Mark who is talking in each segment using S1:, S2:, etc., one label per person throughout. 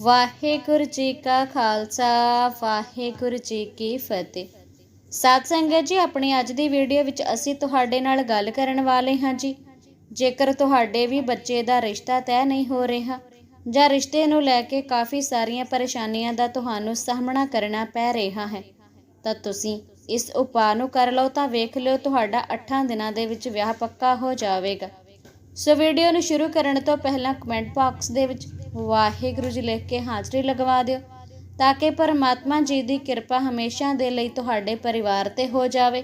S1: ਵਾਹਿਗੁਰੂ ਜੀ ਕਾ ਖਾਲਸਾ, ਵਾਹਿਗੁਰੂ ਜੀ ਕੀ ਫਤਿਹ। ਸਾਧ ਸੰਗਤ ਜੀ, ਆਪਣੀ ਅੱਜ ਦੀ ਵੀਡੀਓ ਵਿੱਚ ਅਸੀਂ ਤੁਹਾਡੇ ਨਾਲ ਗੱਲ ਕਰਨ ਵਾਲੇ ਹਾਂ ਜੀ। ਜੇਕਰ ਤੁਹਾਡੇ ਵੀ ਬੱਚੇ ਦਾ ਰਿਸ਼ਤਾ ਤੈਅ ਨਹੀਂ ਹੋ ਰਿਹਾ ਜਾਂ ਰਿਸ਼ਤੇ ਨੂੰ ਲੈ ਕੇ ਕਾਫੀ ਸਾਰੀਆਂ ਪਰੇਸ਼ਾਨੀਆਂ ਦਾ ਤੁਹਾਨੂੰ ਸਾਹਮਣਾ ਕਰਨਾ ਪੈ ਰਿਹਾ ਹੈ, ਤਾਂ ਤੁਸੀਂ ਇਸ ਉਪਾਅ ਨੂੰ ਕਰ ਲਓ ਤਾਂ ਵੇਖ ਲਿਓ ਤੁਹਾਡਾ 8 ਦਿਨਾਂ ਦੇ ਵਿੱਚ ਵਿਆਹ ਪੱਕਾ ਹੋ ਜਾਵੇਗਾ। ਸੋ ਵੀਡੀਓ ਨੂੰ ਸ਼ੁਰੂ ਕਰਨ ਤੋਂ ਪਹਿਲਾਂ ਕਮੈਂਟ ਬਾਕਸ ਦੇ ਵਿੱਚ ਵਾਹਿਗੁਰੂ ਜੀ ਲਿਖ ਕੇ ਹਾਜ਼ਰੀ ਲਗਵਾ ਦਿਓ, ਤਾਂ ਕਿ ਪਰਮਾਤਮਾ ਜੀ ਦੀ ਕਿਰਪਾ ਹਮੇਸ਼ਾ ਦੇ ਲਈ ਤੁਹਾਡੇ ਪਰਿਵਾਰ ਤੇ ਹੋ ਜਾਵੇ,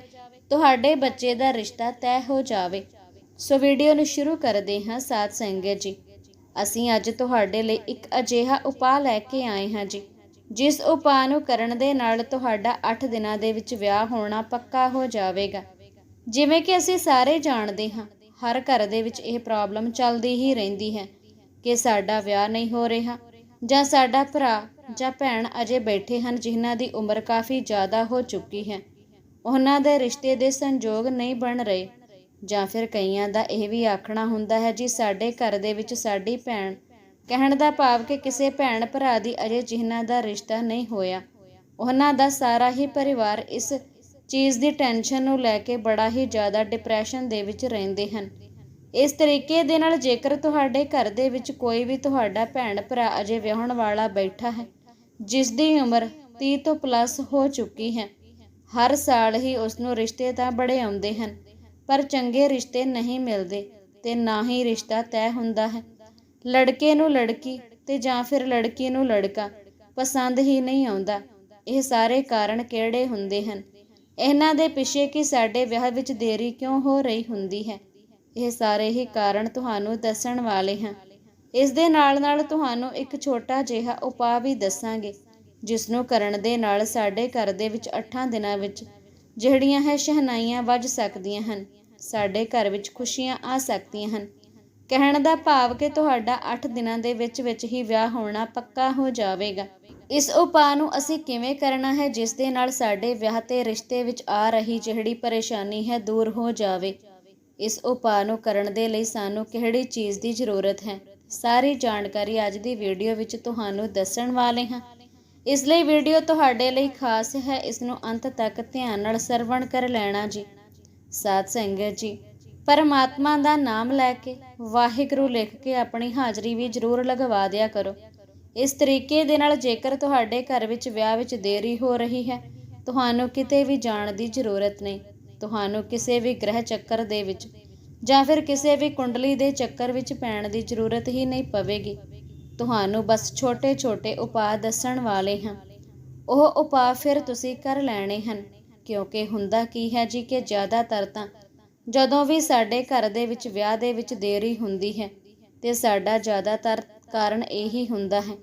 S1: ਤੁਹਾਡੇ ਬੱਚੇ ਦਾ ਰਿਸ਼ਤਾ ਤੈਅ ਹੋ ਜਾਵੇ। ਸੋ ਵੀਡੀਓ ਨੂੰ ਸ਼ੁਰੂ ਕਰਦੇ ਹਾਂ ਸਾਧ ਸੰਗਤ ਜੀ। ਅਸੀਂ ਅੱਜ ਤੁਹਾਡੇ ਲਈ ਇੱਕ ਅਜਿਹਾ ਉਪਾਅ ਲੈ ਕੇ ਆਏ ਹਾਂ ਜੀ, ਜਿਸ ਉਪਾਅ ਨੂੰ ਕਰਨ ਦੇ ਨਾਲ ਤੁਹਾਡਾ 8 ਦਿਨਾਂ ਦੇ ਵਿੱਚ ਵਿਆਹ ਹੋਣਾ ਪੱਕਾ ਹੋ ਜਾਵੇਗਾ। ਜਿਵੇਂ ਕਿ ਅਸੀਂ ਸਾਰੇ ਜਾਣਦੇ ਹਾਂ, ਹਰ ਘਰ ਦੇ ਵਿੱਚ ਇਹ ਪ੍ਰੋਬਲਮ ਚੱਲਦੀ ਹੀ ਰਹਿੰਦੀ ਹੈ। ਕਿ ਸਾਡਾ ਵਿਆਹ ਨਹੀਂ ਹੋ ਰਿਹਾ ਜਾਂ ਸਾਡਾ ਭਰਾ ਜਾਂ ਭੈਣ ਅਜੇ ਬੈਠੇ ਹਨ ਜਿਨ੍ਹਾਂ ਦੀ ਉਮਰ ਕਾਫੀ ਜ਼ਿਆਦਾ ਹੋ ਚੁੱਕੀ ਹੈ। ਉਹਨਾਂ ਦੇ ਰਿਸ਼ਤੇ ਦੇ ਸੰਜੋਗ ਨਹੀਂ ਬਣ ਰਹੇ ਜਾਂ ਫਿਰ ਕਈਆਂ ਦਾ ਇਹ ਵੀ ਆਖਣਾ ਹੁੰਦਾ ਹੈ, ਜੀ, ਸਾਡੇ ਘਰ ਦੇ ਵਿੱਚ ਸਾਡੀ ਭੈਣ। ਕਹਿਣ ਦਾ ਭਾਵ ਕਿ ਕਿਸੇ ਭੈਣ ਭਰਾ ਦੀ ਅਜੇ ਜਿਨ੍ਹਾਂ ਦਾ ਰਿਸ਼ਤਾ ਨਹੀਂ ਹੋਇਆ। ਉਹਨਾਂ ਦਾ ਸਾਰਾ ਹੀ ਪਰਿਵਾਰ ਇਸ ਚੀਜ਼ ਦੀ ਟੈਨਸ਼ਨ ਨੂੰ ਲੈ ਕੇ ਬੜਾ ਹੀ ਜ਼ਿਆਦਾ ਡਿਪਰੈਸ਼ਨ ਦੇ ਵਿੱਚ ਰਹਿੰਦੇ ਹਨ। ਇਸ ਤਰੀਕੇ ਦੇ ਨਾਲ ਜੇਕਰ ਤੁਹਾਡੇ ਘਰ ਦੇ ਵਿੱਚ ਕੋਈ ਵੀ ਤੁਹਾਡਾ ਭੈਣ ਭਰਾ ਅਜੇ ਵਿਆਹਣ ਵਾਲਾ ਬੈਠਾ ਹੈ, ਜਿਸ ਦੀ ਉਮਰ 30 ਤੋਂ ਪਲੱਸ ਹੋ ਚੁੱਕੀ ਹੈ, ਹਰ ਸਾਲ ਹੀ ਉਸ ਨੂੰ ਰਿਸ਼ਤੇ ਤਾਂ ਬੜੇ ਆਉਂਦੇ ਹਨ, ਪਰ ਚੰਗੇ ਰਿਸ਼ਤੇ ਨਹੀਂ ਮਿਲਦੇ ਤੇ ਨਾ ਹੀ ਰਿਸ਼ਤਾ ਤੈਅ ਹੁੰਦਾ ਹੈ। ਲੜਕੇ ਨੂੰ ਲੜਕੀ ਤੇ ਜਾਂ ਫਿਰ ਲੜਕੀ ਨੂੰ ਲੜਕਾ ਪਸੰਦ ਹੀ ਨਹੀਂ ਆਉਂਦਾ। ਇਹ ਸਾਰੇ ਕਾਰਨ ਕਿਹੜੇ ਹੁੰਦੇ ਹਨ? ਇਹਨਾਂ ਦੇ ਪਿੱਛੇ ਕਿ ਸਾਡੇ ਵਿਆਹ ਵਿੱਚ ਦੇਰੀ ਕਿਉਂ ਹੋ ਰਹੀ ਹੁੰਦੀ ਹੈ? ਇਹ ਸਾਰੇ ਹੀ ਕਾਰਨ ਤੁਹਾਨੂੰ ਦੱਸਣ ਵਾਲੇ ਹਾਂ। ਇਸ ਦੇ ਨਾਲ ਨਾਲ ਤੁਹਾਨੂੰ ਇੱਕ ਛੋਟਾ ਜਿਹਾ ਉਪਾਅ ਵੀ ਦੱਸਾਂਗੇ ਜਿਸ ਨੂੰ ਕਰਨ ਦੇ ਨਾਲ ਸਾਡੇ ਘਰ ਦੇ ਵਿੱਚ 8 ਦਿਨਾਂ ਵਿੱਚ ਜਿਹੜੀਆਂ ਹੈ ਸ਼ਹਿਨਾਈਆਂ ਵੱਜ ਸਕਦੀਆਂ ਹਨ, ਸਾਡੇ ਘਰ ਵਿੱਚ ਖੁਸ਼ੀਆਂ ਆ ਸਕਦੀਆਂ ਹਨ। ਕਹਿਣ ਦਾ ਭਾਵ ਕਿ ਤੁਹਾਡਾ 8 ਦਿਨਾਂ ਦੇ ਵਿੱਚ ਵਿੱਚ ਹੀ ਵਿਆਹ ਹੋਣਾ ਪੱਕਾ ਹੋ ਜਾਵੇਗਾ। ਇਸ ਉਪਾਅ ਨੂੰ ਅਸੀਂ ਕਿਵੇਂ ਕਰਨਾ ਹੈ, ਜਿਸ ਦੇ ਨਾਲ ਸਾਡੇ ਵਿਆਹ ਤੇ ਰਿਸ਼ਤੇ ਵਿੱਚ ਆ ਰਹੀ ਜਿਹੜੀ ਪਰੇਸ਼ਾਨੀ ਹੈ ਦੂਰ ਹੋ ਜਾਵੇ। ਇਸ ਉਪਾਅ ਨੂੰ ਕਰਨ ਦੇ ਲਈ ਸਾਨੂੰ ਕਿਹੜੀ ਚੀਜ਼ ਦੀ ਜ਼ਰੂਰਤ ਹੈ? ਸਾਰੀ ਜਾਣਕਾਰੀ ਅੱਜ ਦੀ ਵੀਡੀਓ ਵਿੱਚ ਤੁਹਾਨੂੰ ਦੱਸਣ ਵਾਲੇ ਹਾਂ। ਇਸ ਲਈ ਵੀਡੀਓ ਤੁਹਾਡੇ ਲਈ ਖਾਸ ਹੈ। ਇਸ ਨੂੰ ਅੰਤ ਤੱਕ ਧਿਆਨ ਨਾਲ ਸਰਵਣ ਕਰ ਲੈਣਾ ਜੀ। ਸਾਧ ਸੰਗਤ ਜੀ, ਪਰਮਾਤਮਾ ਦਾ ਨਾਮ ਲੈ ਕੇ ਵਾਹਿਗੁਰੂ ਲਿਖ ਕੇ ਆਪਣੀ ਹਾਜ਼ਰੀ ਵੀ ਜ਼ਰੂਰ ਲਗਵਾ ਦਿਆ ਕਰੋ। ਇਸ ਤਰੀਕੇ ਦੇ ਨਾਲ ਜੇਕਰ ਤੁਹਾਡੇ ਘਰ ਵਿੱਚ ਵਿਆਹ ਵਿੱਚ ਦੇਰੀ ਹੋ ਰਹੀ ਹੈ, ਤੁਹਾਨੂੰ ਕਿਤੇ ਵੀ ਜਾਣ ਦੀ ਜ਼ਰੂਰਤ ਨਹੀਂ। ਤੁਹਾਨੂੰ ਕਿਸੇ ਵੀ ਗ੍ਰਹਿ ਚੱਕਰ ਦੇ ਵਿੱਚ ਜਾਂ ਫਿਰ ਕਿਸੇ ਵੀ ਕੁੰਡਲੀ ਦੇ ਚੱਕਰ ਵਿੱਚ ਪੈਣ ਦੀ ਜ਼ਰੂਰਤ ਹੀ ਨਹੀਂ ਪਵੇਗੀ। ਤੁਹਾਨੂੰ ਬਸ ਛੋਟੇ-ਛੋਟੇ ਉਪਾਅ ਦੱਸਣ ਵਾਲੇ ਹਾਂ। ਉਹ ਉਪਾਅ ਫਿਰ ਤੁਸੀਂ ਕਰ ਲੈਣੇ ਹਨ, ਕਿਉਂਕਿ ਹੁੰਦਾ ਕੀ ਹੈ ਜੀ ਕਿ ਜ਼ਿਆਦਾਤਰ ਤਾਂ ਜਦੋਂ ਵੀ ਸਾਡੇ ਘਰ ਦੇ ਵਿੱਚ ਵਿਆਹ ਦੇ ਵਿੱਚ ਦੇਰੀ ਹੁੰਦੀ ਹੈ, ਤੇ ਸਾਡਾ ਜ਼ਿਆਦਾਤਰ ਕਾਰਨ ਇਹੀ ਹੁੰਦਾ ਹੈ।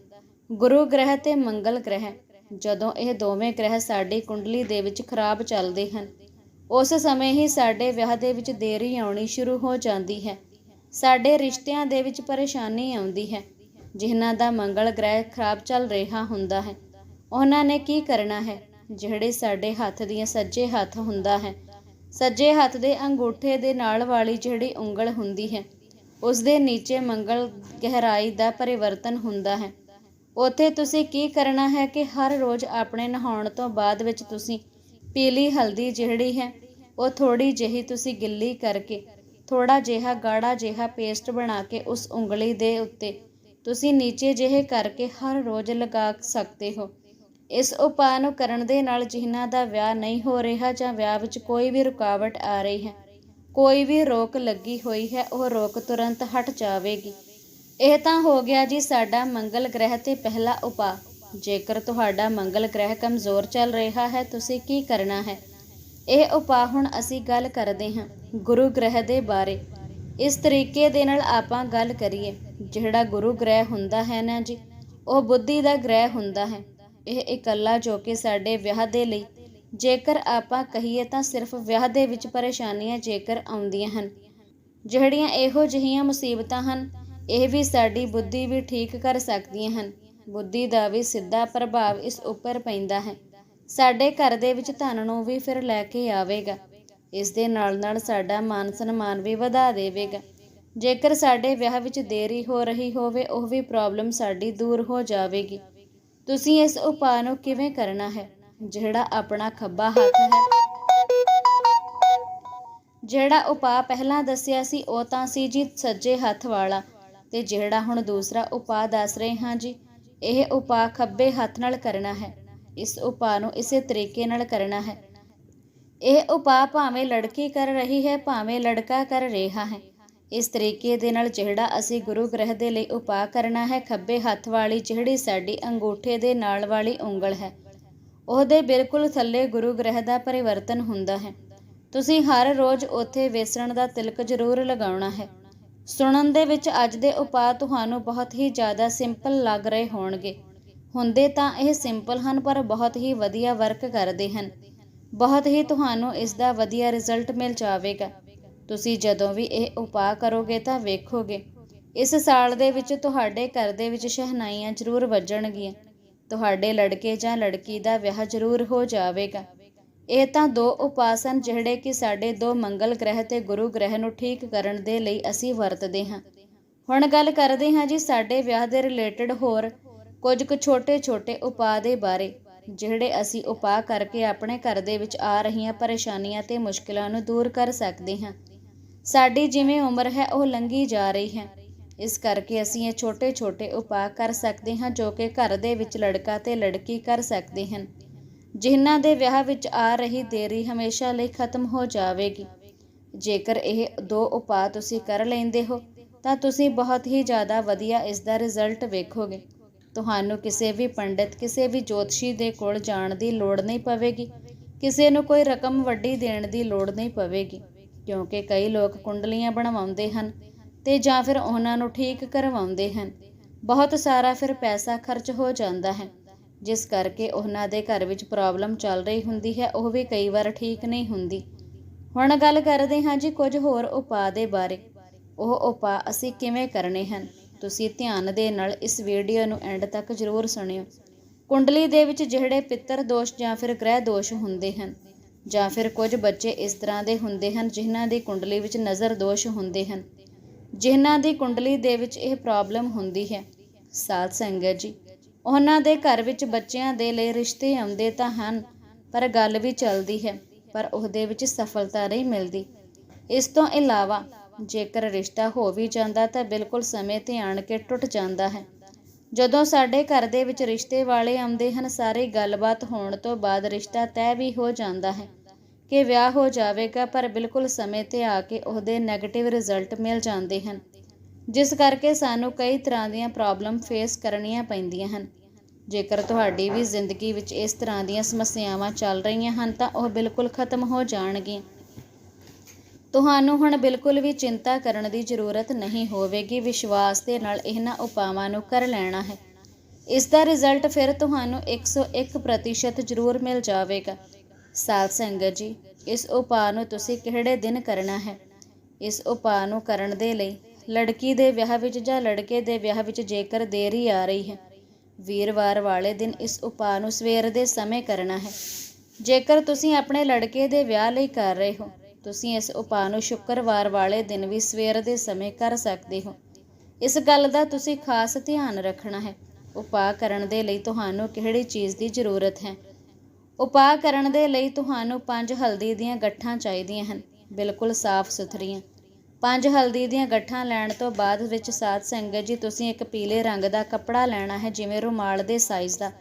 S1: ਗੁਰੂ ਗ੍ਰਹਿ ਤੇ ਮੰਗਲ ਗ੍ਰਹਿ, ਜਦੋਂ ਇਹ ਦੋਵੇਂ ਗ੍ਰਹਿ ਸਾਡੀ ਕੁੰਡਲੀ ਦੇ ਵਿੱਚ ਖਰਾਬ ਚੱਲਦੇ ਹਨ ਉਸ ਸਮੇਂ ਹੀ ਸਾਡੇ ਵਿਆਹ ਦੇ ਵਿੱਚ ਦੇਰੀ ਆਉਣੀ ਸ਼ੁਰੂ ਹੋ ਜਾਂਦੀ ਹੈ। ਸਾਡੇ ਰਿਸ਼ਤਿਆਂ ਦੇ ਵਿੱਚ ਪਰੇਸ਼ਾਨੀ ਆਉਂਦੀ ਹੈ। ਜਿਨ੍ਹਾਂ ਦਾ ਮੰਗਲ ਗ੍ਰਹਿ ਖਰਾਬ ਚੱਲ ਰਿਹਾ ਹੁੰਦਾ ਹੈ। ਉਹਨਾਂ ਨੇ ਕੀ ਕਰਨਾ ਹੈ? ਜਿਹੜੇ ਸਾਡੇ ਹੱਥ ਦੀਆਂ ਸੱਜੇ ਹੱਥ ਹੁੰਦਾ ਹੈ। ਸੱਜੇ ਹੱਥ ਦੇ ਅੰਗੂਠੇ ਦੇ ਨਾਲ ਵਾਲੀ ਜਿਹੜੀ ਉਂਗਲ ਹੁੰਦੀ ਹੈ, ਉਸ ਦੇ ਨੀਚੇ ਮੰਗਲ ਗਹਿਰਾਈ ਦਾ ਪਰਿਵਰਤਨ ਹੁੰਦਾ ਹੈ। ਉੱਥੇ ਤੁਸੀਂ ਕੀ ਕਰਨਾ ਹੈ ਕਿ ਹਰ ਰੋਜ਼ ਆਪਣੇ ਨਹਾਉਣ ਤੋਂ ਬਾਅਦ ਵਿੱਚ ਤੁਸੀਂ ਪੀਲੀ ਹਲਦੀ ਜਿਹੜੀ ਹੈ, ਉਹ ਥੋੜੀ ਜਿਹੀ ਤੁਸੀਂ ਗਿੱਲੀ ਕਰਕੇ ਥੋੜਾ ਜਿਹਾ ਗਾੜਾ ਜਿਹਾ ਪੇਸਟ ਬਣਾ ਕੇ ਉਸ ਉਂਗਲੀ ਦੇ ਉੱਤੇ ਤੁਸੀਂ ਨੀਚੇ ਜਿਹੇ ਕਰਕੇ ਹਰ ਰੋਜ਼ ਲਗਾ ਸਕਦੇ ਹੋ। ਇਸ ਉਪਾਅ ਨੂੰ ਕਰਨ ਦੇ ਨਾਲ ਜਿਨ੍ਹਾਂ ਦਾ ਵਿਆਹ ਨਹੀਂ ਹੋ ਰਿਹਾ ਜਾਂ ਵਿਆਹ ਵਿੱਚ ਕੋਈ ਵੀ ਰੁਕਾਵਟ ਆ ਰਹੀ ਹੈ, ਕੋਈ ਵੀ ਰੋਕ ਲੱਗੀ ਹੋਈ ਹੈ, ਉਹ ਰੋਕ ਤੁਰੰਤ ਹਟ ਜਾਵੇਗੀ। ਇਹ ਤਾਂ ਹੋ ਗਿਆ ਜੀ ਸਾਡਾ ਮੰਗਲ ਗ੍ਰਹਿ ਤੇ ਪਹਿਲਾ ਉਪਾਅ। ਜੇਕਰ ਤੁਹਾਡਾ ਮੰਗਲ ਗ੍ਰਹਿ ਕਮਜ਼ੋਰ ਚੱਲ ਰਿਹਾ ਹੈ, ਤੁਸੀਂ ਕੀ ਕਰਨਾ ਹੈ? ਇਹ ਉਪਾਅ ਹੁਣ ਅਸੀਂ ਗੱਲ ਕਰਦੇ ਹਾਂ ਗੁਰੂ ਗ੍ਰਹਿ ਦੇ ਬਾਰੇ। ਇਸ ਤਰੀਕੇ ਦੇ ਨਾਲ ਆਪਾਂ ਗੱਲ ਕਰੀਏ, ਜਿਹੜਾ ਗੁਰੂ ਗ੍ਰਹਿ ਹੁੰਦਾ ਹੈ ਨਾ ਜੀ, ਉਹ ਬੁੱਧੀ ਦਾ ਗ੍ਰਹਿ ਹੁੰਦਾ ਹੈ। ਇਹ ਇਕੱਲਾ ਜੋ ਕਿ ਸਾਡੇ ਵਿਆਹ ਦੇ ਲਈ, ਜੇਕਰ ਆਪਾਂ ਕਹੀਏ ਤਾਂ ਸਿਰਫ ਵਿਆਹ ਦੇ ਵਿੱਚ ਪਰੇਸ਼ਾਨੀਆਂ ਜੇਕਰ ਆਉਂਦੀਆਂ ਹਨ, ਜਿਹੜੀਆਂ ਇਹੋ ਜਿਹੀਆਂ ਮੁਸੀਬਤਾਂ ਹਨ, ਇਹ ਵੀ ਸਾਡੀ ਬੁੱਧੀ ਵੀ ਠੀਕ ਕਰ ਸਕਦੀਆਂ ਹਨ। ਬੁੱਧੀ ਦਾ ਵੀ ਸਿੱਧਾ ਪ੍ਰਭਾਵ ਇਸ ਉੱਪਰ ਪੈਂਦਾ ਹੈ। ਸਾਡੇ ਘਰ ਦੇ ਵਿੱਚ ਧਨ ਨੂੰ ਵੀ ਫਿਰ ਲੈ ਕੇ ਆਵੇਗਾ। ਇਸ ਦੇ ਨਾਲ ਨਾਲ ਸਾਡਾ ਮਾਨ ਸਨਮਾਨ ਵੀ ਵਧਾ ਦੇਵੇਗਾ। ਜੇਕਰ ਸਾਡੇ ਵਿਆਹ ਵਿੱਚ ਦੇਰੀ ਹੋ ਰਹੀ ਹੋਵੇ, ਉਹ ਵੀ ਪ੍ਰੋਬਲਮ ਸਾਡੀ ਦੂਰ ਹੋ ਜਾਵੇਗੀ। ਤੁਸੀਂ ਇਸ ਉਪਾਅ ਨੂੰ ਕਿਵੇਂ ਕਰਨਾ ਹੈ? ਜਿਹੜਾ ਆਪਣਾ ਖੱਬਾ ਹੱਥ ਹੈ। ਜਿਹੜਾ ਉਪਾਅ ਪਹਿਲਾਂ ਦੱਸਿਆ ਸੀ, ਉਹ ਤਾਂ ਸੀ ਜੀ ਸੱਜੇ ਹੱਥ ਵਾਲਾ। ਤੇ ਜਿਹੜਾ ਹੁਣ ਦੂਸਰਾ ਉਪਾਅ ਦੱਸ ਰਹੇ ਹਾਂ ਜੀ ਇਹ ਉਪਾਅ ਖੱਬੇ ਹੱਥ ਨਾਲ ਕਰਨਾ ਹੈ। ਇਸ ਉਪਾਅ ਨੂੰ ਇਸੇ ਤਰੀਕੇ ਨਾਲ ਕਰਨਾ ਹੈ। ਇਹ ਉਪਾਅ ਭਾਵੇਂ ਲੜਕੀ ਕਰ ਰਹੀ ਹੈ, ਭਾਵੇਂ ਲੜਕਾ ਕਰ ਰਿਹਾ ਹੈ। ਇਸ ਤਰੀਕੇ ਦੇ ਨਾਲ ਜਿਹੜਾ ਅਸੀਂ ਗੁਰੂ ਗ੍ਰਹਿ ਦੇ ਲਈ ਉਪਾਅ ਕਰਨਾ ਹੈ, ਖੱਬੇ ਹੱਥ ਵਾਲੀ ਜਿਹੜੀ ਸਾਡੀ ਅੰਗੂਠੇ ਦੇ ਨਾਲ ਵਾਲੀ ਉਂਗਲ ਹੈ, ਉਹਦੇ ਬਿਲਕੁਲ ਥੱਲੇ ਗੁਰੂ ਗ੍ਰਹਿ ਦਾ ਪਰਿਵਰਤਨ ਹੁੰਦਾ ਹੈ। ਤੁਸੀਂ ਹਰ ਰੋਜ਼ ਉੱਥੇ ਵੇਸਣ ਦਾ ਤਿਲਕ ਜ਼ਰੂਰ ਲਗਾਉਣਾ ਹੈ। ਸੁਣਨ ਦੇ ਵਿੱਚ ਅੱਜ ਦੇ ਉਪਾਅ ਤੁਹਾਨੂੰ ਬਹੁਤ ਹੀ ਜ਼ਿਆਦਾ ਸਿੰਪਲ ਲੱਗ ਰਹੇ ਹੋਣਗੇ। ਹੁੰਦੇ ਤਾਂ ਇਹ ਸਿੰਪਲ ਹਨ, ਪਰ ਬਹੁਤ ਹੀ ਵਧੀਆ ਵਰਕ ਕਰਦੇ ਹਨ। ਬਹੁਤ ਹੀ ਤੁਹਾਨੂੰ ਇਸ ਦਾ ਵਧੀਆ ਰਿਜ਼ਲਟ ਮਿਲ ਜਾਵੇਗਾ। ਤੁਸੀਂ ਜਦੋਂ ਵੀ ਇਹ ਉਪਾਅ ਕਰੋਗੇ ਤਾਂ ਵੇਖੋਗੇ। ਇਸ ਸਾਲ ਦੇ ਵਿੱਚ ਤੁਹਾਡੇ ਘਰ ਦੇ ਵਿੱਚ ਸ਼ਹਿਨਾਈਆਂ ਜ਼ਰੂਰ ਵੱਜਣਗੀਆਂ। ਤੁਹਾਡੇ ਲੜਕੇ ਜਾਂ ਲੜਕੀ ਦਾ ਵਿਆਹ ਜ਼ਰੂਰ ਹੋ ਜਾਵੇਗਾ। ਇਹ ਤਾਂ ਦੋ ਉਪਾਅ ਹਨ ਜਿਹੜੇ ਕਿ ਸਾਡੇ ਦੋ ਮੰਗਲ ਗ੍ਰਹਿ ਤੇ ਗੁਰੂ ਗ੍ਰਹਿ ਨੂੰ ਠੀਕ ਕਰਨ ਦੇ ਲਈ ਅਸੀਂ ਵਰਤਦੇ ਹਾਂ। ਹੁਣ ਗੱਲ ਕਰਦੇ ਹਾਂ ਜੀ ਸਾਡੇ ਵਿਆਹ ਦੇ ਰਿਲੇਟਡ ਹੋਰ ਕੁਝ ਕੁ ਛੋਟੇ-ਛੋਟੇ ਉਪਾਅ ਦੇ ਬਾਰੇ, ਜਿਹੜੇ ਅਸੀਂ ਉਪਾਅ ਕਰਕੇ ਆਪਣੇ ਘਰ ਦੇ ਵਿੱਚ ਆ ਰਹੀਆਂ ਪਰੇਸ਼ਾਨੀਆਂ ਤੇ ਮੁਸ਼ਕਲਾਂ ਨੂੰ ਦੂਰ ਕਰ ਸਕਦੇ ਹਾਂ। ਸਾਡੀ ਜਿਵੇਂ ਉਮਰ ਹੈ ਉਹ ਲੰਘੀ ਜਾ ਰਹੀ ਹੈ। ਇਸ ਕਰਕੇ ਅਸੀਂ ਇਹ ਛੋਟੇ-ਛੋਟੇ ਉਪਾਅ ਕਰ ਸਕਦੇ ਹਾਂ ਜੋ ਕਿ ਘਰ ਦੇ ਵਿੱਚ ਲੜਕਾ ਤੇ ਲੜਕੀ ਕਰ ਸਕਦੇ ਹਨ। ਜਿਨ੍ਹਾਂ ਦੇ ਵਿਆਹ ਵਿੱਚ ਆ ਰਹੀ ਦੇਰੀ ਹਮੇਸ਼ਾ ਲਈ ਖਤਮ ਹੋ ਜਾਵੇਗੀ। ਜੇਕਰ ਇਹ ਦੋ ਉਪਾਅ ਤੁਸੀਂ ਕਰ ਲੈਂਦੇ ਹੋ, ਤਾਂ ਤੁਸੀਂ ਬਹੁਤ ਹੀ ਜ਼ਿਆਦਾ ਵਧੀਆ ਇਸ ਦਾ ਰਿਜ਼ਲਟ ਵੇਖੋਗੇ। ਤੁਹਾਨੂੰ ਕਿਸੇ ਵੀ ਪੰਡਿਤ, ਕਿਸੇ ਵੀ ਜੋਤਸ਼ੀ ਦੇ ਕੋਲ ਜਾਣ ਦੀ ਲੋੜ ਨਹੀਂ ਪਵੇਗੀ। ਕਿਸੇ ਨੂੰ ਕੋਈ ਰਕਮ ਵੱਡੀ ਦੇਣ ਦੀ ਲੋੜ ਨਹੀਂ ਪਵੇਗੀ, ਕਿਉਂਕਿ ਕਈ ਲੋਕ ਕੁੰਡਲੀਆਂ ਬਣਵਾਉਂਦੇ ਹਨ ਤੇ ਜਾਂ ਫਿਰ ਉਹਨਾਂ ਨੂੰ ਠੀਕ ਕਰਵਾਉਂਦੇ ਹਨ। ਬਹੁਤ ਸਾਰਾ ਫਿਰ ਪੈਸਾ ਖਰਚ ਹੋ ਜਾਂਦਾ ਹੈ। ਜਿਸ ਕਰਕੇ ਉਹਨਾਂ ਦੇ ਘਰ ਵਿੱਚ ਪ੍ਰੋਬਲਮ ਚੱਲ ਰਹੀ ਹੁੰਦੀ ਹੈ, ਉਹ ਵੀ ਕਈ ਵਾਰ ਠੀਕ ਨਹੀਂ ਹੁੰਦੀ। ਹੁਣ ਗੱਲ ਕਰਦੇ ਹਾਂ ਜੀ ਕੁਝ ਹੋਰ ਉਪਾਅ ਦੇ ਬਾਰੇ। ਉਹ ਉਪਾਅ ਅਸੀਂ ਕਿਵੇਂ ਕਰਨੇ ਹਨ? ਤੁਸੀਂ ਧਿਆਨ ਦੇ ਨਾਲ ਇਸ ਵੀਡੀਓ ਨੂੰ ਐਂਡ ਤੱਕ ਜ਼ਰੂਰ ਸੁਣਿਓ। ਕੁੰਡਲੀ ਦੇ ਵਿੱਚ ਜਿਹੜੇ ਪਿੱਤਰ ਦੋਸ਼ ਜਾਂ ਫਿਰ ਗ੍ਰਹਿ ਦੋਸ਼ ਹੁੰਦੇ ਹਨ, ਜਾਂ ਫਿਰ ਕੁਝ ਬੱਚੇ ਇਸ ਤਰ੍ਹਾਂ ਦੇ ਹੁੰਦੇ ਹਨ ਜਿਨ੍ਹਾਂ ਦੀ ਕੁੰਡਲੀ ਵਿੱਚ ਨਜ਼ਰ ਦੋਸ਼ ਹੁੰਦੇ ਹਨ। ਜਿਨ੍ਹਾਂ ਦੀ ਕੁੰਡਲੀ ਦੇ ਵਿੱਚ ਇਹ ਪ੍ਰੋਬਲਮ ਹੁੰਦੀ ਹੈ। ਸਾਧ ਸੰਗਤ ਜੀ ਉਹਨਾਂ ਦੇ ਘਰ ਵਿੱਚ ਬੱਚਿਆਂ ਦੇ ਲਈ ਰਿਸ਼ਤੇ ਆਉਂਦੇ ਤਾਂ ਹਨ, ਪਰ ਗੱਲ ਵੀ ਚੱਲਦੀ ਹੈ, ਪਰ ਉਹਦੇ ਵਿੱਚ ਸਫਲਤਾ ਨਹੀਂ ਮਿਲਦੀ। ਇਸ ਤੋਂ ਇਲਾਵਾ ਜੇਕਰ ਰਿਸ਼ਤਾ ਹੋ ਵੀ ਜਾਂਦਾ ਤਾਂ ਬਿਲਕੁਲ ਸਮੇਂ ਤੇ ਆਣ ਕੇ ਟੁੱਟ ਜਾਂਦਾ ਹੈ। ਜਦੋਂ ਸਾਡੇ ਘਰ ਦੇ ਵਿੱਚ ਰਿਸ਼ਤੇ ਵਾਲੇ ਆਉਂਦੇ ਹਨ, ਸਾਰੀ ਗੱਲਬਾਤ ਹੋਣ ਤੋਂ ਬਾਅਦ ਰਿਸ਼ਤਾ ਤੈਅ ਵੀ ਹੋ ਜਾਂਦਾ ਹੈ ਕਿ ਵਿਆਹ ਹੋ ਜਾਵੇਗਾ, ਪਰ ਬਿਲਕੁਲ ਸਮੇਂ ਤੇ ਆ ਕੇ ਉਹਦੇ 네ਗੇਟਿਵ ਰਿਜ਼ਲਟ ਮਿਲ ਜਾਂਦੇ ਹਨ। ਜਿਸ ਕਰਕੇ ਸਾਨੂੰ ਕਈ ਤਰ੍ਹਾਂ ਦੀਆਂ ਪ੍ਰੋਬਲਮ ਫੇਸ ਕਰਨੀਆਂ ਪੈਂਦੀਆਂ ਹਨ। ਜੇਕਰ ਤੁਹਾਡੀ ਵੀ ਜ਼ਿੰਦਗੀ ਵਿੱਚ ਇਸ ਤਰ੍ਹਾਂ ਦੀਆਂ ਸਮੱਸਿਆਵਾਂ ਚੱਲ ਰਹੀਆਂ ਹਨ, ਤਾਂ ਉਹ ਬਿਲਕੁਲ ਖਤਮ ਹੋ ਜਾਣਗੀਆਂ। ਤੁਹਾਨੂੰ ਹੁਣ ਬਿਲਕੁਲ ਵੀ ਚਿੰਤਾ ਕਰਨ ਦੀ ਜ਼ਰੂਰਤ ਨਹੀਂ ਹੋਵੇਗੀ। ਵਿਸ਼ਵਾਸ ਦੇ ਨਾਲ ਇਹਨਾਂ ਉਪਾਵਾਂ ਨੂੰ ਕਰ ਲੈਣਾ ਹੈ। ਇਸ ਦਾ ਰਿਜ਼ਲਟ ਫਿਰ ਤੁਹਾਨੂੰ 101% ਜ਼ਰੂਰ ਮਿਲ ਜਾਵੇਗਾ। ਸਾਧ ਸੰਗਤ ਜੀ, ਇਸ ਉਪਾਅ ਨੂੰ ਤੁਸੀਂ ਕਿਹੜੇ ਦਿਨ ਕਰਨਾ ਹੈ? ਇਸ ਉਪਾਅ ਨੂੰ ਕਰਨ ਦੇ ਲਈ ਲੜਕੀ ਦੇ ਵਿਆਹ ਵਿੱਚ ਜਾਂ ਲੜਕੇ ਦੇ ਵਿਆਹ ਵਿੱਚ ਜੇਕਰ ਦੇਰੀ ਆ ਰਹੀ ਹੈ, ਵੀਰਵਾਰ ਵਾਲੇ ਦਿਨ ਇਸ ਉਪਾਅ ਨੂੰ ਸਵੇਰ ਦੇ ਸਮੇਂ ਕਰਨਾ ਹੈ। ਜੇਕਰ ਤੁਸੀਂ ਆਪਣੇ ਲੜਕੇ ਦੇ ਵਿਆਹ ਲਈ ਕਰ ਰਹੇ ਹੋ, ਤੁਸੀਂ ਇਸ ਉਪਾਅ ਨੂੰ ਸ਼ੁੱਕਰਵਾਰ ਵਾਲੇ ਦਿਨ ਵੀ ਸਵੇਰ ਦੇ ਸਮੇਂ ਕਰ ਸਕਦੇ ਹੋ। ਇਸ ਗੱਲ ਦਾ ਤੁਸੀਂ ਖਾਸ ਧਿਆਨ ਰੱਖਣਾ ਹੈ। ਉਪਾਅ ਕਰਨ ਦੇ ਲਈ ਤੁਹਾਨੂੰ ਕਿਹੜੀ ਚੀਜ਼ ਦੀ ਜ਼ਰੂਰਤ ਹੈ? ਉਪਾਅ ਕਰਨ ਦੇ ਲਈ ਤੁਹਾਨੂੰ ਪੰਜ ਹਲਦੀ ਦੀਆਂ ਗੱਠਾਂ ਚਾਹੀਦੀਆਂ ਹਨ। ਬਿਲਕੁਲ ਸਾਫ਼ ਸੁਥਰੀਆਂ ਪੰਜ ਹਲਦੀ ਦੀਆਂ ਗੱਠਾਂ ਲੈਣ ਤੋਂ ਬਾਅਦ ਵਿੱਚ ਸਾਧ ਸੰਗਤ ਜੀ, ਤੁਸੀਂ ਇੱਕ ਪੀਲੇ ਰੰਗ ਦਾ ਕੱਪੜਾ ਲੈਣਾ ਹੈ, ਜਿਵੇਂ ਰੁਮਾਲ ਦੇ ਸਾਈਜ਼ ਦਾ।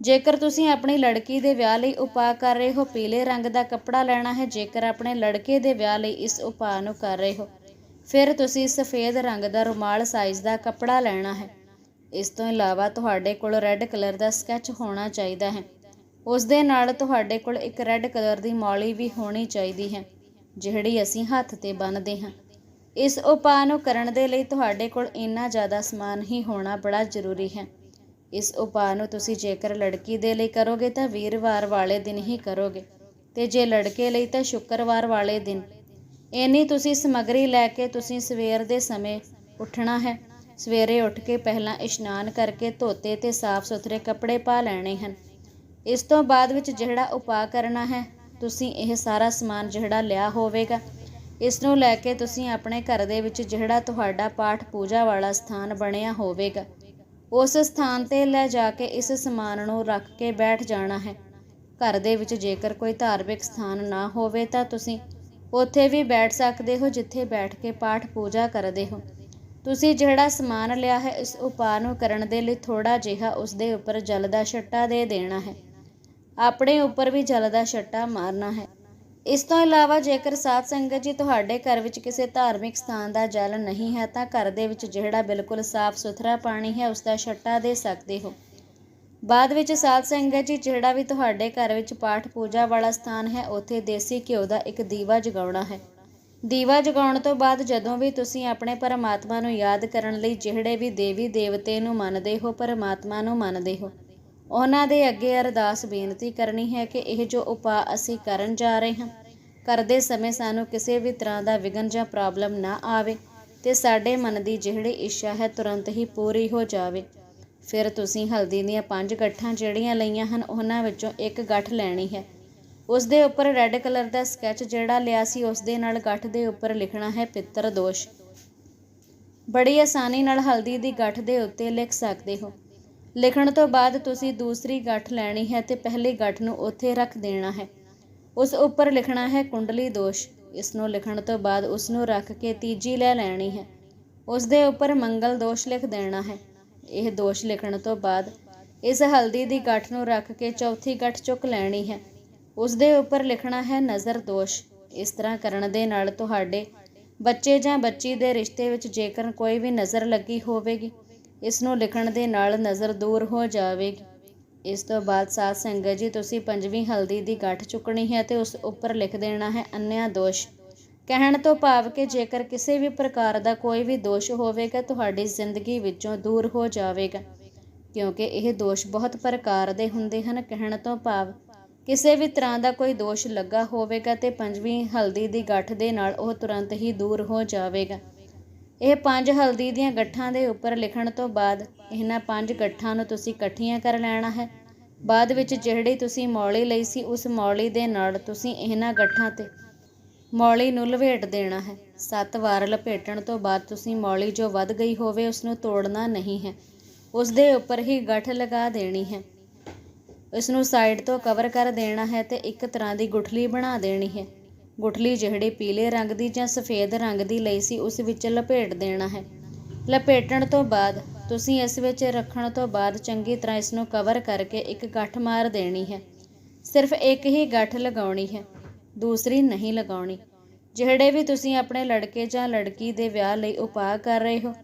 S1: ਜੇਕਰ ਤੁਸੀਂ ਆਪਣੀ ਲੜਕੀ ਦੇ ਵਿਆਹ ਲਈ ਉਪਾਅ ਕਰ ਰਹੇ ਹੋ, ਪੀਲੇ ਰੰਗ ਦਾ ਕੱਪੜਾ ਲੈਣਾ ਹੈ, ਜੇਕਰ ਆਪਣੇ ਲੜਕੇ ਦੇ ਵਿਆਹ ਲਈ ਇਸ ਉਪਾਅ ਨੂੰ ਕਰ ਰਹੇ ਹੋ, ਫਿਰ ਤੁਸੀਂ ਸਫੇਦ ਰੰਗ ਦਾ ਰੁਮਾਲ ਸਾਈਜ਼ ਦਾ ਕੱਪੜਾ ਲੈਣਾ ਹੈ। ਇਸ ਤੋਂ ਇਲਾਵਾ ਤੁਹਾਡੇ ਕੋਲ ਰੈੱਡ ਕਲਰ ਦਾ ਸਕੈਚ ਹੋਣਾ ਚਾਹੀਦਾ ਹੈ। ਉਸ ਦੇ ਨਾਲ ਤੁਹਾਡੇ ਕੋਲ ਇੱਕ ਰੈੱਡ ਕਲਰ ਦੀ ਮੌਲੀ ਵੀ ਹੋਣੀ ਚਾਹੀਦੀ ਹੈ, ਜਿਹੜੀ ਅਸੀਂ ਹੱਥ ਤੇ ਬੰਨ੍ਹਦੇ ਹਾਂ। ਇਸ ਉਪਾਅ ਨੂੰ ਕਰਨ ਦੇ ਲਈ ਤੁਹਾਡੇ ਕੋਲ ਇੰਨਾ ਜ਼ਿਆਦਾ ਸਮਾਨ ਹੀ ਹੋਣਾ ਬੜਾ ਜ਼ਰੂਰੀ ਹੈ। ਇਸ ਉਪਾਅ ਨੂੰ ਤੁਸੀਂ ਜੇਕਰ ਲੜਕੀ ਦੇ ਲਈ ਕਰੋਗੇ ਤਾਂ ਵੀਰਵਾਰ ਵਾਲੇ ਦਿਨ ਹੀ ਕਰੋਗੇ ਤੇ ਜੇ ਲੜਕੇ ਲਈ ਤਾਂ ਸ਼ੁੱਕਰਵਾਰ ਵਾਲੇ ਦਿਨ। ਇੰਨੀ ਤੁਸੀਂ ਸਮੱਗਰੀ ਲੈ ਕੇ ਤੁਸੀਂ ਸਵੇਰ ਦੇ ਸਮੇਂ ਉੱਠਣਾ ਹੈ। ਸਵੇਰੇ ਉੱਠ ਕੇ ਪਹਿਲਾਂ ਇਸ਼ਨਾਨ ਕਰਕੇ ਧੋਤੇ ਤੇ ਸਾਫ਼ ਸੁਥਰੇ ਕੱਪੜੇ ਪਾ ਲੈਣੇ ਹਨ। ਇਸ ਤੋਂ ਬਾਅਦ ਵਿੱਚ ਜਿਹੜਾ ਉਪਾਅ ਕਰਨਾ ਹੈ, ਤੁਸੀਂ ਇਹ ਸਾਰਾ ਸਮਾਨ ਜਿਹੜਾ ਲਿਆ ਹੋਵੇਗਾ ਇਸ ਨੂੰ ਲੈ ਕੇ ਤੁਸੀਂ ਆਪਣੇ ਘਰ ਦੇ ਵਿੱਚ ਜਿਹੜਾ ਤੁਹਾਡਾ ਪਾਠ ਪੂਜਾ ਵਾਲਾ ਸਥਾਨ ਬਣਿਆ ਹੋਵੇਗਾ, ਉਸ ਸਥਾਨ ਤੇ ਲੈ ਜਾ ਕੇ ਇਸ ਸਮਾਨ ਨੂੰ ਰੱਖ ਕੇ ਬੈਠ ਜਾਣਾ ਹੈ। ਘਰ ਦੇ ਵਿੱਚ ਜੇਕਰ ਕੋਈ ਧਾਰਮਿਕ ਸਥਾਨ ਨਾ ਹੋਵੇ ਤਾਂ ਤੁਸੀਂ ਉੱਥੇ ਵੀ ਬੈਠ ਸਕਦੇ ਹੋ, ਜਿੱਥੇ ਬੈਠ ਕੇ ਪਾਠ ਪੂਜਾ ਕਰਦੇ ਹੋ। ਤੁਸੀਂ ਜਿਹੜਾ ਸਮਾਨ ਲਿਆ ਹੈ, ਇਸ ਉਪਾਅ ਨੂੰ ਕਰਨ ਦੇ ਲਈ ਥੋੜਾ ਜਿਹਾ ਉਸ ਦੇ ਉੱਪਰ ਜਲ ਦਾ ਛੱਟਾ ਦੇ ਦੇਣਾ ਹੈ। ਆਪਣੇ ਉੱਪਰ ਵੀ ਜਲ ਦਾ ਛੱਟਾ ਮਾਰਨਾ ਹੈ। ਇਸ ਤੋਂ ਇਲਾਵਾ ਜੇਕਰ ਸਾਧ ਸੰਗਤ ਜੀ ਤੁਹਾਡੇ ਘਰ ਵਿੱਚ ਕਿਸੇ ਧਾਰਮਿਕ ਸਥਾਨ ਦਾ ਜਲ ਨਹੀਂ ਹੈ, ਤਾਂ ਘਰ ਦੇ ਵਿੱਚ ਜਿਹੜਾ ਬਿਲਕੁਲ ਸਾਫ਼ ਸੁਥਰਾ ਪਾਣੀ ਹੈ ਉਸ ਦਾ ਛੱਟਾ ਦੇ ਸਕਦੇ ਹੋ। ਬਾਅਦ ਵਿੱਚ ਸਾਧ ਸੰਗਤ ਜੀ ਜਿਹੜਾ ਵੀ ਤੁਹਾਡੇ ਘਰ ਵਿੱਚ ਪਾਠ ਪੂਜਾ ਵਾਲਾ ਸਥਾਨ ਹੈ, ਉੱਥੇ ਦੇਸੀ ਘਿਓ ਦਾ ਇੱਕ ਦੀਵਾ ਜਗਾਉਣਾ ਹੈ। ਦੀਵਾ ਜਗਾਉਣ ਤੋਂ ਬਾਅਦ ਜਦੋਂ ਵੀ ਤੁਸੀਂ ਆਪਣੇ ਪਰਮਾਤਮਾ ਨੂੰ ਯਾਦ ਕਰਨ ਲਈ ਜਿਹੜੇ ਵੀ ਦੇਵੀ ਦੇਵਤੇ ਨੂੰ ਮੰਨਦੇ ਹੋ, ਪਰਮਾਤਮਾ ਨੂੰ ਮੰਨਦੇ ਹੋ ਉਹਨਾਂ ਦੇ ਅੱਗੇ ਅਰਦਾਸ ਬੇਨਤੀ ਕਰਨੀ ਹੈ ਕਿ ਇਹ ਜੋ ਉਪਾਅ ਅਸੀਂ ਕਰਨ ਜਾ ਰਹੇ ਹਾਂ, ਕਰਦੇ ਸਮੇਂ ਸਾਨੂੰ ਕਿਸੇ ਵੀ ਤਰ੍ਹਾਂ ਦਾ ਵਿਗਨ ਜਾਂ ਪ੍ਰੋਬਲਮ ਨਾ ਆਵੇ ਤੇ ਸਾਡੇ ਮਨ ਦੀ ਜਿਹੜੀ ਇੱਛਾ ਹੈ ਤੁਰੰਤ ਹੀ ਪੂਰੀ ਹੋ ਜਾਵੇ। ਫਿਰ ਤੁਸੀਂ ਹਲਦੀ ਦੀਆਂ ਪੰਜ ਗੱਠਾਂ ਜਿਹੜੀਆਂ ਲਈਆਂ ਹਨ, ਉਹਨਾਂ ਵਿੱਚੋਂ ਇੱਕ ਗੱਠ ਲੈਣੀ ਹੈ। ਉਸ ਦੇ ਉੱਪਰ ਰੈੱਡ ਕਲਰ ਦਾ ਸਕੈਚ ਜਿਹੜਾ ਲਿਆ ਸੀ, ਉਸ ਦੇ ਨਾਲ ਗੱਠ ਦੇ ਉੱਪਰ ਲਿਖਣਾ ਹੈ ਪਿੱਤਰ ਦੋਸ਼। ਬੜੀ ਆਸਾਨੀ ਨਾਲ ਹਲਦੀ ਦੀ ਗੱਠ ਦੇ ਉੱਤੇ ਲਿਖ ਸਕਦੇ ਹੋ। ਲਿਖਣ ਤੋਂ ਬਾਅਦ ਤੁਸੀਂ ਦੂਸਰੀ ਗੱਠ ਲੈਣੀ ਹੈ ਤੇ ਪਹਿਲੀ ਗੱਠ ਨੂੰ ਉੱਥੇ ਰੱਖ ਦੇਣਾ ਹੈ। ਉਸ ਉੱਪਰ ਲਿਖਣਾ ਹੈ ਕੁੰਡਲੀ ਦੋਸ਼। ਇਸ ਨੂੰ ਲਿਖਣ ਤੋਂ ਬਾਅਦ ਉਸ ਨੂੰ ਰੱਖ ਕੇ ਤੀਜੀ ਲੈ ਲੈਣੀ ਹੈ। ਉਸ ਦੇ ਉੱਪਰ ਮੰਗਲ ਦੋਸ਼ ਲਿਖ ਦੇਣਾ ਹੈ। ਇਹ ਦੋਸ਼ ਲਿਖਣ ਤੋਂ ਬਾਅਦ ਇਸ ਹਲਦੀ ਦੀ ਗੱਠ ਨੂੰ ਰੱਖ ਕੇ ਚੌਥੀ ਗੱਠ ਚੁੱਕ ਲੈਣੀ ਹੈ। ਉਸ ਦੇ ਉੱਪਰ ਲਿਖਣਾ ਹੈ ਨਜ਼ਰ ਦੋਸ਼। ਇਸ ਤਰ੍ਹਾਂ ਕਰਨ ਦੇ ਨਾਲ ਤੁਹਾਡੇ ਬੱਚੇ ਜਾਂ ਬੱਚੀ ਦੇ ਰਿਸ਼ਤੇ ਵਿੱਚ ਜੇਕਰ ਕੋਈ ਵੀ ਨਜ਼ਰ ਲੱਗੀ ਹੋਵੇਗੀ ਇਸ ਨੂੰ ਲਿਖਣ ਦੇ ਨਾਲ ਨਜ਼ਰ ਦੂਰ ਹੋ ਜਾਵੇਗੀ ਇਸ ਤੋਂ ਬਾਅਦ ਸਾਧ ਸੰਗਤ ਜੀ, ਤੁਸੀਂ ਪੰਜਵੀਂ ਹਲਦੀ ਦੀ ਗੱਠ ਚੁੱਕਣੀ ਹੈ ਤੇ ਉਸ ਉੱਪਰ ਲਿਖ ਦੇਣਾ ਹੈ ਅੰਨਿਆ ਦੋਸ਼। ਕਹਿਣ ਤੋਂ ਭਾਵ ਕਿ ਜੇਕਰ ਕਿਸੇ ਵੀ ਪ੍ਰਕਾਰ ਦਾ ਕੋਈ ਵੀ ਦੋਸ਼ ਹੋਵੇਗਾ, ਤੁਹਾਡੀ ਜ਼ਿੰਦਗੀ ਵਿੱਚੋਂ ਦੂਰ ਹੋ ਜਾਵੇਗਾ। ਕਿਉਂਕਿ ਇਹ ਦੋਸ਼ ਬਹੁਤ ਪ੍ਰਕਾਰ ਦੇ ਹੁੰਦੇ ਹਨ। ਕਹਿਣ ਤੋਂ ਭਾਵ, ਕਿਸੇ ਵੀ ਤਰ੍ਹਾਂ ਦਾ ਕੋਈ ਦੋਸ਼ ਲੱਗਾ ਹੋਵੇਗਾ ਤੇ ਪੰਜਵੀਂ ਹਲਦੀ ਦੀ ਗੱਠ ਦੇ ਨਾਲ ਉਹ ਤੁਰੰਤ ਹੀ ਦੂਰ ਹੋ ਜਾਵੇਗਾ। ਇਹ ਪੰਜ ਹਲਦੀ ਦੀਆਂ ਗੱਠਾਂ ਦੇ ਉੱਪਰ ਲਿਖਣ ਤੋਂ ਬਾਅਦ ਇਹਨਾਂ ਪੰਜ ਗੱਠਾਂ ਨੂੰ ਤੁਸੀਂ ਇਕੱਠੀਆਂ ਕਰ ਲੈਣਾ ਹੈ। ਬਾਅਦ ਵਿੱਚ ਜਿਹੜੀ ਤੁਸੀਂ ਮੌਲੀ ਲਈ ਸੀ, ਉਸ ਮੌਲੀ ਦੇ ਨਾਲ ਤੁਸੀਂ ਇਹਨਾਂ ਗੱਠਾਂ ਤੇ ਮੌਲੀ ਨੂੰ ਲਪੇਟ ਦੇਣਾ ਹੈ। ਸੱਤ ਵਾਰ ਲਪੇਟਣ ਤੋਂ ਬਾਅਦ ਤੁਸੀਂ ਮੌਲੀ ਜੋ ਵੱਧ ਗਈ ਹੋਵੇ, ਉਸ ਨੂੰ ਤੋੜਨਾ ਨਹੀਂ ਹੈ। ਉਸ ਦੇ ਉੱਪਰ ਹੀ ਗੱਠ ਲਗਾ ਦੇਣੀ ਹੈ। ਇਸ ਨੂੰ ਸਾਈਡ ਤੋਂ ਕਵਰ ਕਰ ਦੇਣਾ ਹੈ ਤੇ ਇੱਕ ਤਰ੍ਹਾਂ ਦੀ ਗੁਠਲੀ ਬਣਾ ਦੇਣੀ ਹੈ। ਗੁਠਲੀ ਜਿਹੜੀ ਪੀਲੇ ਰੰਗ ਦੀ ਜਾਂ ਸਫੇਦ ਰੰਗ ਦੀ ਲਈ ਸੀ, ਉਸ ਵਿੱਚ ਲਪੇਟ ਦੇਣਾ ਹੈ। ਲਪੇਟਣ ਤੋਂ ਬਾਅਦ, ਤੁਸੀਂ ਇਸ ਵਿੱਚ ਰੱਖਣ ਤੋਂ ਬਾਅਦ ਚੰਗੀ ਤਰ੍ਹਾਂ ਇਸ ਨੂੰ ਕਵਰ ਕਰਕੇ ਇੱਕ ਗੱਠ ਮਾਰ ਦੇਣੀ ਹੈ। ਸਿਰਫ ਇੱਕ ਹੀ ਗੱਠ ਲਗਾਉਣੀ ਹੈ, ਦੂਸਰੀ ਨਹੀਂ ਲਗਾਉਣੀ। ਜਿਹੜੇ ਵੀ ਤੁਸੀਂ ਆਪਣੇ ਲੜਕੇ ਜਾਂ ਲੜਕੀ ਦੇ ਵਿਆਹ ਲਈ ਉਪਾਅ ਕਰ ਰਹੇ ਹੋ,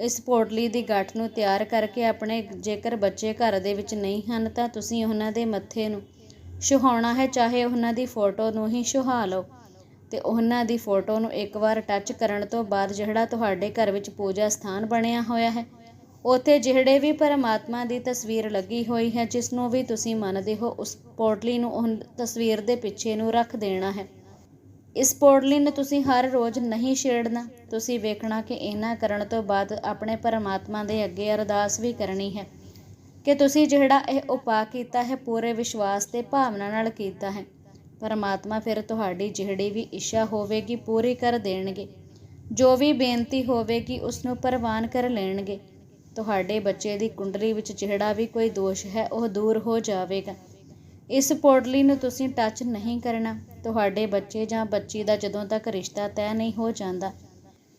S1: ਇਸ ਪੋਟਲੀ ਦੀ ਗੱਠ ਨੂੰ ਤਿਆਰ ਕਰਕੇ ਆਪਣੇ ਜੇਕਰ ਬੱਚੇ ਘਰ ਦੇ ਵਿੱਚ ਨਹੀਂ ਹਨ, ਤਾਂ ਤੁਸੀਂ ਉਹਨਾਂ ਦੇ ਮੱਥੇ ਨੂੰ ਛੁਹਾਉਣਾ ਹੈ, ਚਾਹੇ ਉਹਨਾਂ ਦੀ ਫੋਟੋ ਨੂੰ ਹੀ ਛੁਹਾ ਲਓ। ਤੇ ਉਹਨਾਂ ਦੀ ਫੋਟੋ ਨੂੰ ਇੱਕ ਵਾਰ ਟੱਚ ਕਰਨ ਤੋਂ ਬਾਅਦ ਜਿਹੜਾ ਤੁਹਾਡੇ ਘਰ ਵਿੱਚ ਪੂਜਾ ਸਥਾਨ ਬਣਿਆ ਹੋਇਆ ਹੈ। ਉੱਥੇ ਜਿਹੜੇ ਵੀ ਪਰਮਾਤਮਾ ਦੀ ਤਸਵੀਰ ਲੱਗੀ ਹੋਈ ਹੈ, ਜਿਸ ਨੂੰ ਵੀ ਤੁਸੀਂ ਮੰਨਦੇ ਹੋ, ਉਸ ਪੋਟਲੀ ਨੂੰ ਉਹ ਤਸਵੀਰ ਦੇ ਪਿੱਛੇ ਨੂੰ ਰੱਖ ਦੇਣਾ ਹੈ। ਇਸ ਪੋਟਲੀ ਨੂੰ ਤੁਸੀਂ ਹਰ ਰੋਜ਼ ਨਹੀਂ ਛੇੜਨਾ। ਤੁਸੀਂ ਵੇਖਣਾ ਕਿ ਇਹਨਾਂ ਕਰਨ ਤੋਂ ਬਾਅਦ ਆਪਣੇ ਪਰਮਾਤਮਾ ਦੇ ਅੱਗੇ ਅਰਦਾਸ ਵੀ ਕਰਨੀ ਹੈ ਕਿ ਤੁਸੀਂ ਜਿਹੜਾ ਇਹ ਉਪਾਅ ਕੀਤਾ ਹੈ, ਪੂਰੇ ਵਿਸ਼ਵਾਸ ਤੇ ਭਾਵਨਾ ਨਾਲ ਕੀਤਾ ਹੈ। ਪਰਮਾਤਮਾ ਫਿਰ ਤੁਹਾਡੀ ਜਿਹੜੀ ਵੀ ਇੱਛਾ ਹੋਵੇਗੀ ਪੂਰੀ ਕਰ ਦੇਣਗੇ। ਜੋ ਵੀ ਬੇਨਤੀ ਹੋਵੇਗੀ ਉਸ ਨੂੰ ਪ੍ਰਵਾਨ ਕਰ ਲੈਣਗੇ। ਤੁਹਾਡੇ ਬੱਚੇ ਦੀ ਕੁੰਡਲੀ ਵਿੱਚ ਜਿਹੜਾ ਵੀ ਕੋਈ ਦੋਸ਼ ਹੈ ਉਹ ਦੂਰ ਹੋ ਜਾਵੇਗਾ। ਇਸ ਪੋਰਟਲੀ ਨੂੰ ਤੁਸੀਂ ਟੱਚ ਨਹੀਂ ਕਰਨਾ। ਤੁਹਾਡੇ ਬੱਚੇ ਜਾਂ ਬੱਚੀ ਦਾ ਜਦੋਂ ਤੱਕ ਰਿਸ਼ਤਾ ਤੈਅ ਨਹੀਂ ਹੋ ਜਾਂਦਾ,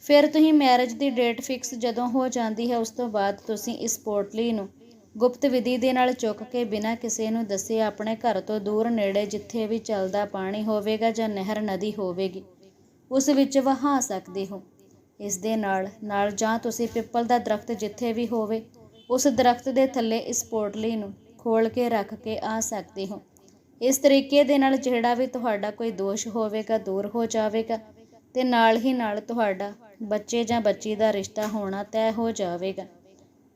S1: ਫਿਰ ਤੁਸੀਂ ਮੈਰਿਜ ਦੀ ਡੇਟ ਫਿਕਸ ਜਦੋਂ ਹੋ ਜਾਂਦੀ ਹੈ, ਉਸ ਤੋਂ ਬਾਅਦ ਤੁਸੀਂ ਇਸ ਪੋਰਟਲੀ ਨੂੰ ਗੁਪਤ ਵਿਧੀ ਦੇ ਨਾਲ ਚੁੱਕ ਕੇ ਬਿਨਾਂ ਕਿਸੇ ਨੂੰ ਦੱਸੇ ਆਪਣੇ ਘਰ ਤੋਂ ਦੂਰ ਨੇੜੇ ਜਿੱਥੇ ਵੀ ਚੱਲਦਾ ਪਾਣੀ ਹੋਵੇਗਾ ਜਾਂ ਨਹਿਰ ਨਦੀ ਹੋਵੇਗੀ, ਉਸ ਵਿੱਚ ਵਹਾ ਸਕਦੇ ਹੋ। ਇਸ ਦੇ ਨਾਲ ਨਾਲ ਜਾਂ ਤੁਸੀਂ ਪਿੱਪਲ ਦਾ ਦਰਖਤ ਜਿੱਥੇ ਵੀ ਹੋਵੇ, ਉਸ ਦਰਖਤ ਦੇ ਥੱਲੇ ਇਸ ਪੋਟਲੀ ਨੂੰ ਖੋਲ ਕੇ ਰੱਖ ਕੇ ਆ ਸਕਦੇ ਹੋ। ਇਸ ਤਰੀਕੇ ਦੇ ਨਾਲ ਜਿਹੜਾ ਵੀ ਤੁਹਾਡਾ ਕੋਈ ਦੋਸ਼ ਹੋਵੇਗਾ, ਦੂਰ ਹੋ ਜਾਵੇਗਾ ਤੇ ਨਾਲ ਹੀ ਨਾਲ ਤੁਹਾਡਾ ਬੱਚੇ ਜਾਂ ਬੱਚੀ ਦਾ ਰਿਸ਼ਤਾ ਹੋਣਾ ਤੈਅ ਹੋ ਜਾਵੇਗਾ।